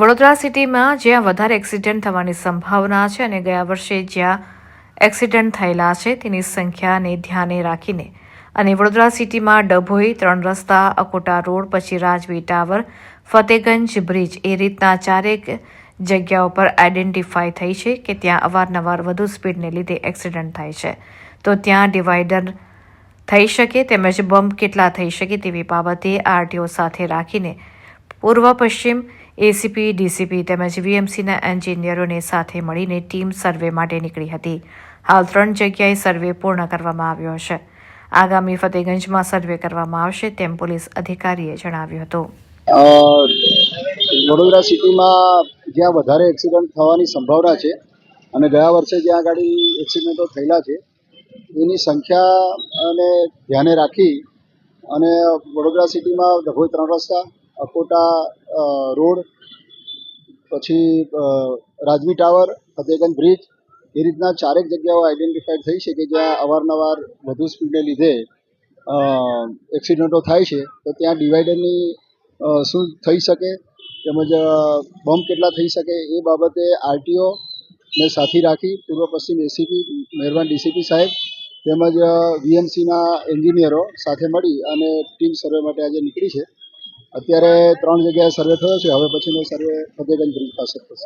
વડોદરા સિટીમાં જ્યાં વધારે એક્સિડન્ટ થવાની સંભાવના છે અને ગયા વર્ષે જ્યાં એક્સિડન્ટ થયેલા છે, તેની સંખ્યાને ધ્યાને રાખીને અને વડોદરા સિટીમાં ડભોઈ, ત્રણ રસ્તા, અકોટા રોડ, પછી રાજવી ટાવર, ફતેગંજ બ્રિજ એ રીતના ચારેક જગ્યાઓ પર આઇડેન્ટિફાઈ થઈ છે કે ત્યાં અવારનવાર વધુ સ્પીડને લીધે એક્સિડન્ટ થાય છે. તો ત્યાં ડિવાઈડર થઈ શકે તેમજ બમ્પ કેટલા થઈ શકે તેવી બાબતે આરટીઓ સાથે રાખીને પૂર્વ પશ્ચિમ એસીપી, ડીસીપી તેમજ વીએમસીના એન્જિનિયરોને સાથે મળીને ટીમ સર્વે માટે નીકળી હતી. હાલ ત્રણ જગ્યાએ સર્વે પૂર્ણ કરવામાં આવ્યો છે આગામી ફતેગંજમાં સર્વે કરવામાં આવશે તેમ પોલીસ અધિકારીએ જણાવ્યું હતું. વડોદરા સિટીમાં જ્યાં વધારે એક્સિડન્ટ થવાની સંભાવના છે અને ગયા વર્ષે જ્યાં આગળ એક્સિડન્ટો થયેલા છે એની સંખ્યા અને ધ્યાને રાખી અને વડોદરા સિટીમાં ડભોઈ ત્રણ રસ્તા, અકોટા રોડ, પછી રાજવી ટાવર ફતેગંજ બ્રિજ, એ રીતના ચારેક જગ્યાઓ આઈડેન્ટિફાઈડ થઈ છે કે જ્યાં અવારનવાર વધુ સ્પીડને લીધે એક્સિડન્ટો થાય છે. તો ત્યાં ડિવાઈડરની શું થઈ શકે, તેમજ બમ્પ કેટલા થઈ શકે, એ બાબતે આરટીઓ ને સાથી રાખી, પૂર્વ પશ્ચિમ એસીપી, મહેરબાન ડીસીપી સાહેબ તેમજ વીએમસીના એન્જિનિયરો સાથે મળી અને ટીમ સર્વે માટે આજે નીકળી છે. અત્યારે ત્રણ જગ્યાએ સર્વે થયો છે. હવે પછીનો સર્વે ફતેગંજ બ્રિજ પાસે થશે.